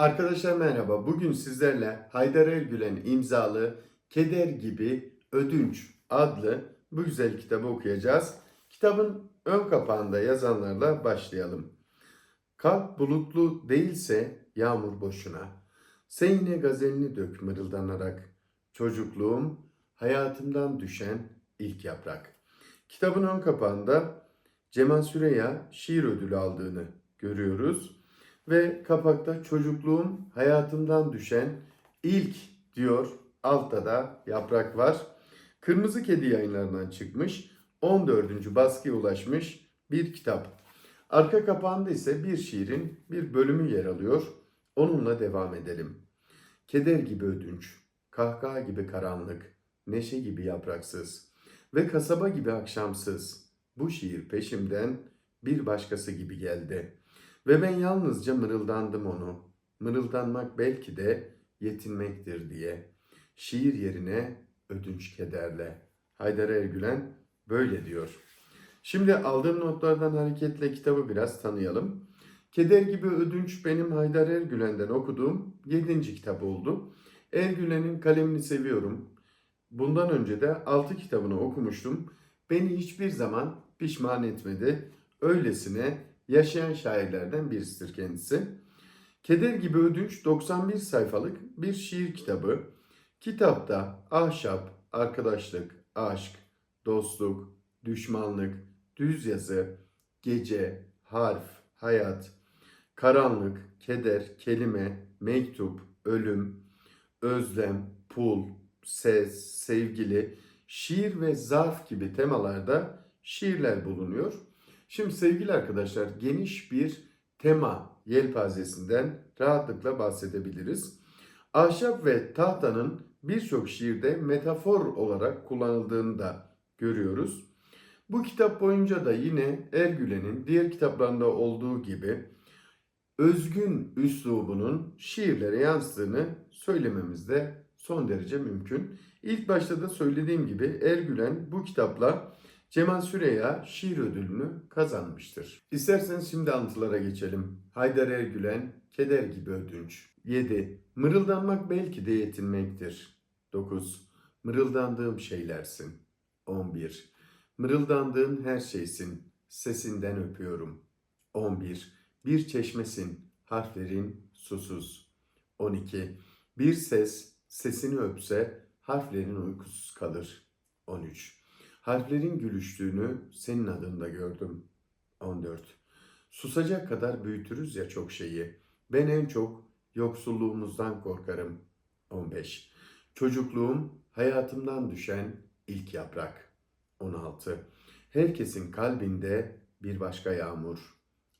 Arkadaşlar merhaba. Bugün sizlerle Haydar Ergülen imzalı Keder gibi Ödünç adlı bu güzel kitabı okuyacağız. Kitabın ön kapağında yazanlarla başlayalım. Kalp bulutlu değilse yağmur boşuna. Sen yine gazelini dök mırıldanarak. Çocukluğum hayatımdan düşen ilk yaprak. Kitabın ön kapağında Cemal Süreya şiir ödülü aldığını görüyoruz. Ve kapakta çocukluğum hayatımdan düşen ilk diyor. Altta da yaprak var. Kırmızı Kedi yayınlarından çıkmış. 14. baskıya ulaşmış bir kitap. Arka kapağında ise bir şiirin bir bölümü yer alıyor. Onunla devam edelim. Keder gibi ödünç, kahkaha gibi karanlık, neşe gibi yapraksız ve kasaba gibi akşamsız. Bu şiir peşimden bir başkası gibi geldi.'' Ve ben yalnızca mırıldandım onu. Mırıldanmak belki de yetinmektir diye. Şiir yerine ödünç kederle. Haydar Ergülen böyle diyor. Şimdi aldığım notlardan hareketle kitabı biraz tanıyalım. Keder gibi ödünç benim Haydar Ergülen'den okuduğum 7. kitap oldu. Ergülen'in kalemini seviyorum. Bundan önce de 6 kitabını okumuştum. Beni hiçbir zaman pişman etmedi. Öylesine yaşayan şairlerden birisidir kendisi. Keder gibi ödünç 91 sayfalık bir şiir kitabı. Kitapta ahşap, arkadaşlık, aşk, dostluk, düşmanlık, düz yazı, gece, harf, hayat, karanlık, keder, kelime, mektup, ölüm, özlem, pul, ses, sevgili, şiir ve zarf gibi temalarda şiirler bulunuyor. Şimdi sevgili arkadaşlar geniş bir tema yelpazesinden rahatlıkla bahsedebiliriz. Ahşap ve tahtanın birçok şiirde metafor olarak kullanıldığını da görüyoruz. Bu kitap boyunca da yine Ergülen'in diğer kitaplarında olduğu gibi özgün üslubunun şiirlere yansıdığını söylememiz de son derece mümkün. İlk başta da söylediğim gibi Ergülen bu kitapla Cemal Süreya şiir ödülünü kazanmıştır. İsterseniz şimdi anıtılara geçelim. Haydar Ergülen, Keder gibi ödünç. 7. Mırıldanmak belki de yetinmektir. 9. Mırıldandığım şeylersin. 11. Mırıldandığın her şeysin. Sesinden öpüyorum. 11. Bir çeşmesin. Harflerin susuz. 12. Bir ses sesini öpse harflerin uykusuz kalır. 13. Harflerin gülüştüğünü senin adında gördüm. 14. Susacak kadar büyütürüz ya çok şeyi. Ben en çok yoksulluğumuzdan korkarım. 15. Çocukluğum hayatımdan düşen ilk yaprak. 16. Herkesin kalbinde bir başka yağmur.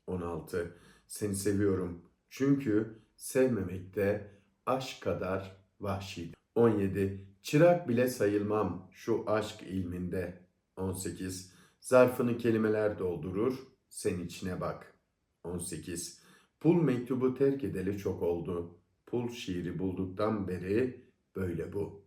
16. Seni seviyorum. Çünkü sevmemekte aşk kadar vahşi. 17. Çırak bile sayılmam şu aşk ilminde. 18. Zarfını kelimeler doldurur, sen içine bak. 18. Pul mektubu terk edeli çok oldu. Pul şiiri bulduktan beri böyle bu.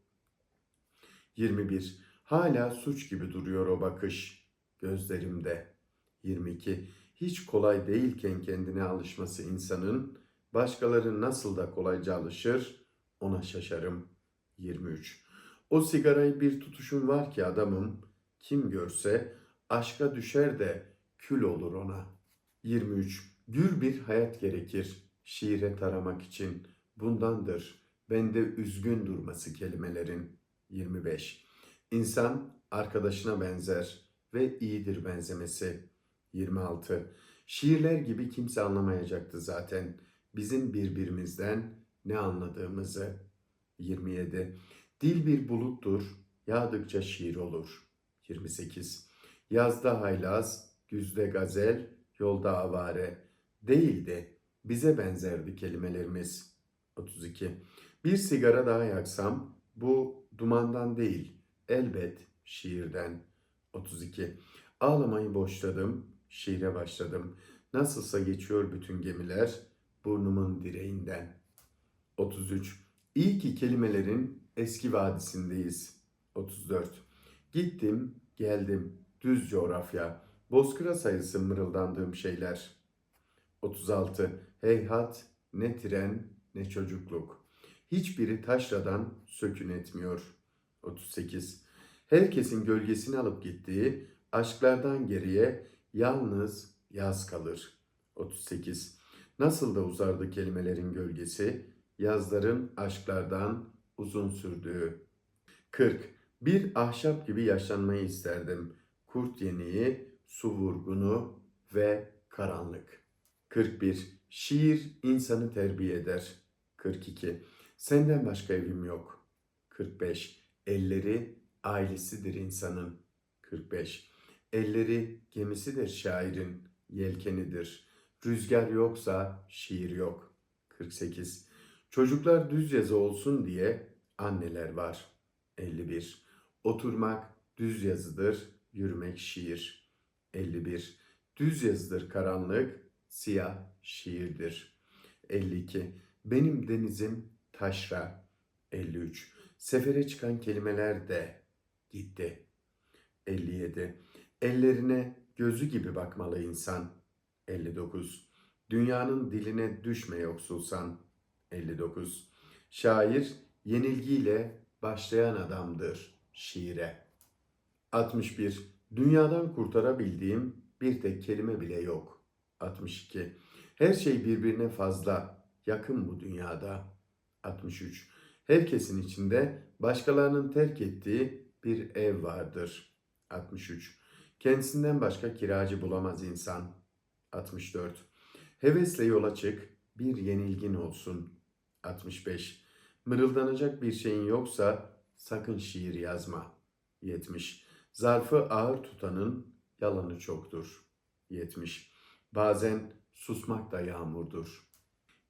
21. Hala suç gibi duruyor o bakış gözlerimde. 22. Hiç kolay değilken kendine alışması insanın başkaları nasıl da kolayca alışır ona şaşarım. 23. O sigarayı bir tutuşum var ki adamım kim görse aşka düşer de kül olur ona. 23. Gür bir hayat gerekir şiire taramak için. Bundandır bende üzgün durması kelimelerin. 25. İnsan arkadaşına benzer ve iyidir benzemesi. 26. Şiirler gibi kimse anlamayacaktı zaten bizim birbirimizden ne anladığımızı. 27. Dil bir buluttur, yağdıkça şiir olur. 28. Yazda haylaz, güzde gazel, yolda avare. Değildi, bize benzerdi kelimelerimiz. 32. Bir sigara daha yaksam, bu dumandan değil, elbet şiirden. 32. Ağlamayı boşladım, şiire başladım. Nasılsa geçiyor bütün gemiler burnumun direğinden. 33. İyi ki kelimelerin eski vadisindeyiz. 34. Gittim, geldim, düz coğrafya, bozkıra sayısı mırıldandığım şeyler. 36. Heyhat, ne tren, ne çocukluk. Hiçbiri taşradan sökün etmiyor. 38. Herkesin gölgesini alıp gittiği aşklardan geriye yalnız yaz kalır. 38. Nasıl da uzardı kelimelerin gölgesi, yazların aşklardan uzun sürdüğü. 40. Bir ahşap gibi yaşlanmayı isterdim. Kurt yeniği, su vurgunu ve karanlık. 41. Şiir insanı terbiye eder. 42. Senden başka evim yok. 45. Elleri ailesidir insanın. 45. Elleri gemisidir şairin, yelkenidir. Rüzgar yoksa şiir yok. 48. Çocuklar düz yazı olsun diye anneler var. 51. Oturmak düz yazıdır, yürümek şiir. 51. Düz yazıdır karanlık, siyah şiirdir. 52. Benim denizim taşra. 53. Sefere çıkan kelimeler de gitti. 57. Ellerine gözü gibi bakmalı insan. 59. Dünyanın diline düşme yoksulsan. 59. Şair yenilgiyle başlayan adamdır şiire. 61. Dünyadan kurtarabildiğim bir tek kelime bile yok. 62. Her şey birbirine fazla yakın bu dünyada. 63. Herkesin içinde başkalarının terk ettiği bir ev vardır. 63. Kendisinden başka kiracı bulamaz insan. 64. Hevesle yola çık, bir yenilgin olsun. 65. Mırıldanacak bir şeyin yoksa sakın şiir yazma. 70. Zarfı ağır tutanın yalanı çoktur. 70. Bazen susmak da yağmurdur.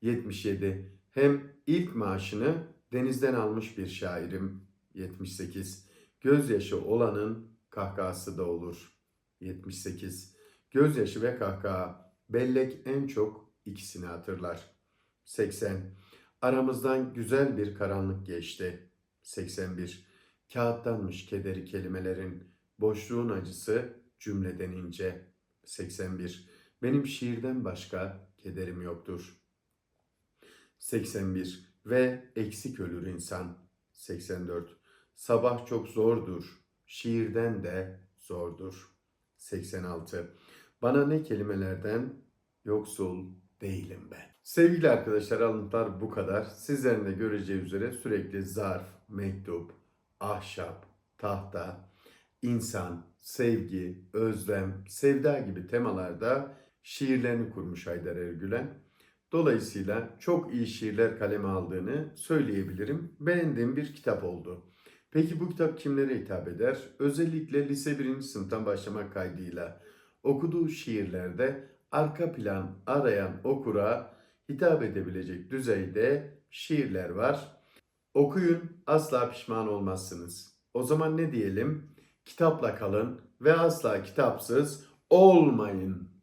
77. Hem ilk maaşını denizden almış bir şairim. 78. Gözyaşı olanın kahkahası da olur. 78. Gözyaşı ve kahkaha. Bellek en çok ikisini hatırlar. 80. Aramızdan güzel bir karanlık geçti. 81. Kağıttanmış kederi kelimelerin, boşluğun acısı cümleden ince. 81. Benim şiirden başka kederim yoktur. 81. Ve eksik ölür insan. 84. Sabah çok zordur, şiirden de zordur. 86. Bana ne kelimelerden yoksul değilim ben. Sevgili arkadaşlar alıntılar bu kadar. Sizlerin de göreceği üzere sürekli zarf, mektup, ahşap, tahta, insan, sevgi, özlem, sevda gibi temalarda şiirlerini kurmuş Haydar Ergülen. Dolayısıyla çok iyi şiirler kaleme aldığını söyleyebilirim. Beğendiğim bir kitap oldu. Peki bu kitap kimlere hitap eder? Özellikle lise 1. sınıftan başlamak kaydıyla okuduğu şiirlerde arka plan arayan okura hitap edebilecek düzeyde şiirler var. Okuyun asla pişman olmazsınız. O zaman ne diyelim? Kitapla kalın ve asla kitapsız olmayın.